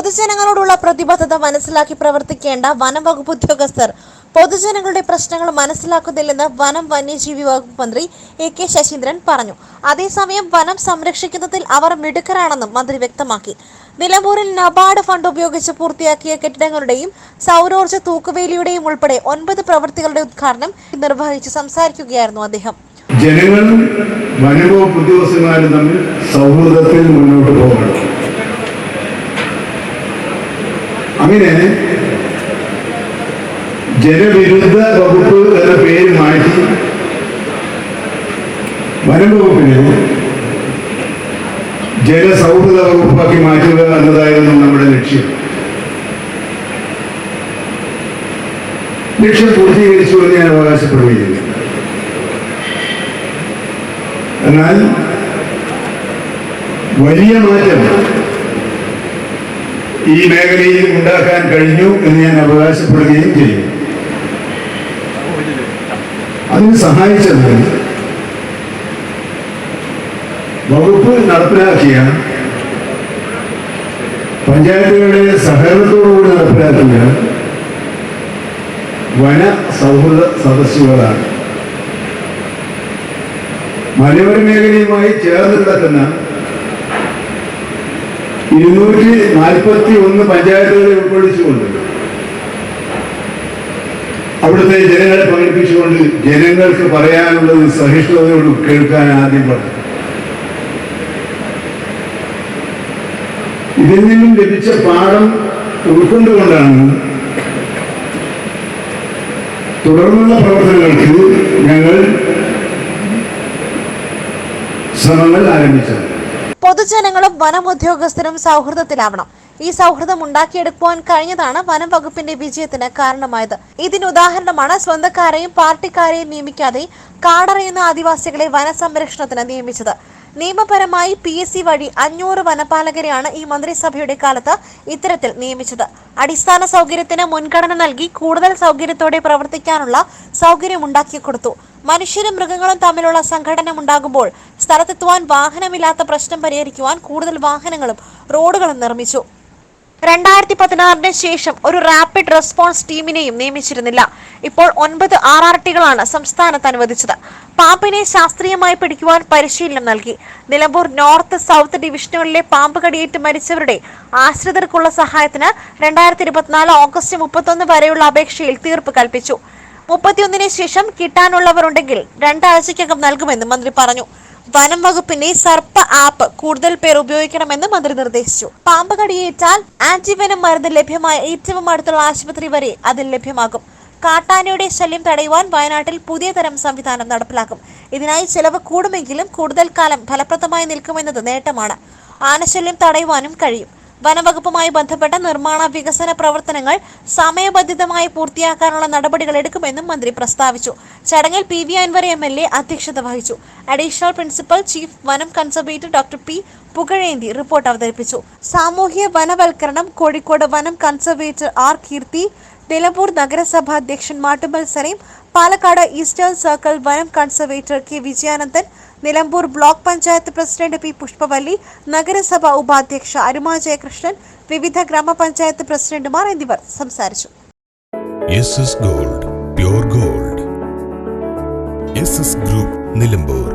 പൊതുജനങ്ങളോടുള്ള പ്രതിബദ്ധത മനസ്സിലാക്കി പ്രവർത്തിക്കേണ്ട വനം വകുപ്പ് ഉദ്യോഗസ്ഥർ. പൊതുജനങ്ങളുടെ പ്രശ്നങ്ങൾ മനസ്സിലാക്കുന്നില്ലെന്ന് വനം വന്യജീവി വകുപ്പ് മന്ത്രി എ കെ ശശീന്ദ്രൻ പറഞ്ഞു. അതേസമയം വനം സംരക്ഷിക്കുന്നതിൽ അവർ മിടുക്കരാണെന്നും മന്ത്രി വ്യക്തമാക്കി. നിലമ്പൂരിൽ നബാർഡ് ഫണ്ട് ഉപയോഗിച്ച് പൂർത്തിയാക്കിയ കെട്ടിടങ്ങളുടെയും സൗരോർജ തൂക്കുവേലിയുടെയും ഉൾപ്പെടെ ഒൻപത് പ്രവൃത്തികളുടെ ഉദ്ഘാടനം നിർവഹിച്ച് സംസാരിക്കുകയായിരുന്നു അദ്ദേഹം. ജനങ്ങളും വനവകുപ്പ് ഉദ്യോഗസ്ഥന്മാരും തമ്മിൽ സൗഹൃദത്തിൽ മുന്നോട്ട് പോകണം. അങ്ങനെ ജനവിരുദ്ധ വകുപ്പ് എന്ന പേര് മാറ്റി വനംവകുപ്പിനെ ജനസൗഹൃദ വകുപ്പാക്കി മാറ്റുക എന്നതായിരുന്നു നമ്മുടെ ലക്ഷ്യം. ലക്ഷ്യം പൂർത്തീകരിച്ചു എന്ന് ഞാൻ അവകാശപ്പെടുകയില്ല. എന്നാൽ വലിയ മാറ്റം ഈ മേഖലയിൽ ഉണ്ടാക്കാൻ കഴിഞ്ഞു എന്ന് ഞാൻ അവകാശപ്പെടുകയും ചെയ്യും അതിന് സഹായിച്ചത് വകുപ്പ് നടപ്പിലാക്കിയ പഞ്ചായത്തുകളുടെ സഹകരണത്തോടുകൂടി നടപ്പിലാക്കിയ വന സൗഹൃദ സദസ്സുകളാണ്. മലയോര മേഖലയുമായി ചേർന്ന് കിടക്കുന്ന ഇരുന്നൂറ്റി നാൽപ്പത്തി ഒന്ന് പഞ്ചായത്തുകളെ ഉൾക്കൊള്ളിച്ചുകൊണ്ട് അവിടുത്തെ ജനങ്ങളെ പങ്കെടുപ്പിച്ചുകൊണ്ട് ജനങ്ങൾക്ക് പറയാനുള്ളത് സഹിഷ്ണുതയോട് കേൾക്കാൻ ആദ്യം പറഞ്ഞു ഇതിൽ നിന്നും ലഭിച്ച പാഠം ഉൾക്കൊണ്ടുകൊണ്ടാണ് തുടർന്നുള്ള പ്രവർത്തനങ്ങൾക്ക് ഞങ്ങൾ ശ്രമങ്ങൾ ആരംഭിച്ചത്. പൊതുജനങ്ങളും വനം ഉദ്യോഗസ്ഥരും സൗഹൃദത്തിലാവണം. ഈ സൗഹൃദം ഉണ്ടാക്കിയെടുക്കുവാൻ കഴിഞ്ഞതാണ് വനം വകുപ്പിന്റെ വിജയത്തിന് കാരണമായത്. ഇതിന് ഉദാഹരണമാണ് സ്വന്തക്കാരെയും പാർട്ടിക്കാരെയും നിയമിക്കാതെ കാടറിയുന്ന ആദിവാസികളെ വനസംരക്ഷണത്തിന് നിയമിച്ചത്. നിയമപരമായി പി എസ് സി വഴി അഞ്ഞൂറ് വനപാലകരെയാണ് ഈ മന്ത്രിസഭയുടെ കാലത്ത് ഇത്തരത്തിൽ നിയമിച്ചത്. അടിസ്ഥാന സൗകര്യത്തിന് മുൻഗണന നൽകി കൂടുതൽ സൗകര്യത്തോടെ പ്രവർത്തിക്കാനുള്ള സൗകര്യമുണ്ടാക്കി കൊടുത്തു മനുഷ്യരും മൃഗങ്ങളും തമ്മിലുള്ള സംഘടന ഉണ്ടാകുമ്പോൾ സ്ഥലത്തെത്തുവാൻ വാഹനമില്ലാത്ത പ്രശ്നം പരിഹരിക്കുവാൻ കൂടുതൽ വാഹനങ്ങളും റോഡുകളും നിർമ്മിച്ചു. രണ്ടായിരത്തി പതിനാറിന് ശേഷം ഒരു റാപ്പിഡ് റെസ്പോൺസ് ടീമിനെയും നിയമിച്ചിരുന്നില്ല. ഇപ്പോൾ ഒൻപത് ആർ ആർ ടികളാണ് സംസ്ഥാനത്ത് അനുവദിച്ചത്. പാമ്പിനെ ശാസ്ത്രീയമായി പിടിക്കുവാൻ പരിശീലനം നൽകി. നിലമ്പൂർ നോർത്ത് സൗത്ത് ഡിവിഷനുകളിലെ പാമ്പ് കടിയേറ്റ് മരിച്ചവരുടെ ആശ്രിതർക്കുള്ള സഹായത്തിന് രണ്ടായിരത്തി ഇരുപത്തിനാല് ഓഗസ്റ്റ് മുപ്പത്തൊന്ന് വരെയുള്ള അപേക്ഷയിൽ തീർപ്പ് കൽപ്പിച്ചു. മുപ്പത്തിയൊന്നിന് ശേഷം കിട്ടാനുള്ളവരുണ്ടെങ്കിൽ രണ്ടാഴ്ചയ്ക്കകം നൽകുമെന്ന് മന്ത്രി പറഞ്ഞു. വനം വകുപ്പിന്റെ സർപ്പ ആപ്പ് കൂടുതൽ പേർ ഉപയോഗിക്കണമെന്ന് മന്ത്രി നിർദ്ദേശിച്ചു. പാമ്പ് കടിയേറ്റാൽ ആന്റിവെനം മരുന്ന് ലഭ്യമായ ഏറ്റവും അടുത്തുള്ള ആശുപത്രി വരെ അതിൽ ലഭ്യമാകും. കാട്ടാനയുടെ ശല്യം തടയുവാൻ വയനാട്ടിൽ പുതിയ തരം സംവിധാനം നടപ്പിലാക്കും. ഇതിനായി ചെലവ് കൂടുമെങ്കിലും കൂടുതൽ കാലം ഫലപ്രദമായി നിൽക്കുമെന്നത് നേട്ടമാണ്. ആനശല്യം തടയുവാനും കഴിയും. വനവകുപ്പുമായി ബന്ധപ്പെട്ട നിർമ്മാണ വികസന പ്രവർത്തനങ്ങൾ സമയബന്ധിതമായി പൂർത്തിയാക്കാനുള്ള നടപടികൾ എടുക്കുമെന്നും മന്ത്രി പ്രസ്താവിച്ചു. ചടങ്ങിൽ P V Anvar M L A അധ്യക്ഷത വഹിച്ചു. അഡീഷണൽ പ്രിൻസിപ്പൽ ചീഫ് വനം conservator doctor P Pugazhendi report അവതരിപ്പിച്ചു. സാമൂഹ്യ വനവൽക്കരണം കോഴിക്കോട് വനം കൺസർവേറ്റർ ആർ കീർത്തി നിലമ്പൂർ നഗരസഭാ അധ്യക്ഷൻ മാട്ടുമൽ സലീം പാലക്കാട് ഈസ്റ്റേൺ സർക്കിൾ വനം conservator K Vijayanandan Nilambur block panchayat president P Pushpavalli നഗരസഭ ഉപാധ്യക്ഷ അരുമ ജയകൃഷ്ണൻ വിവിധ ഗ്രാമപഞ്ചായത്ത് പ്രസിഡന്റുമാർ എന്നിവർ സംസാരിച്ചു. Gold gold group Nilambur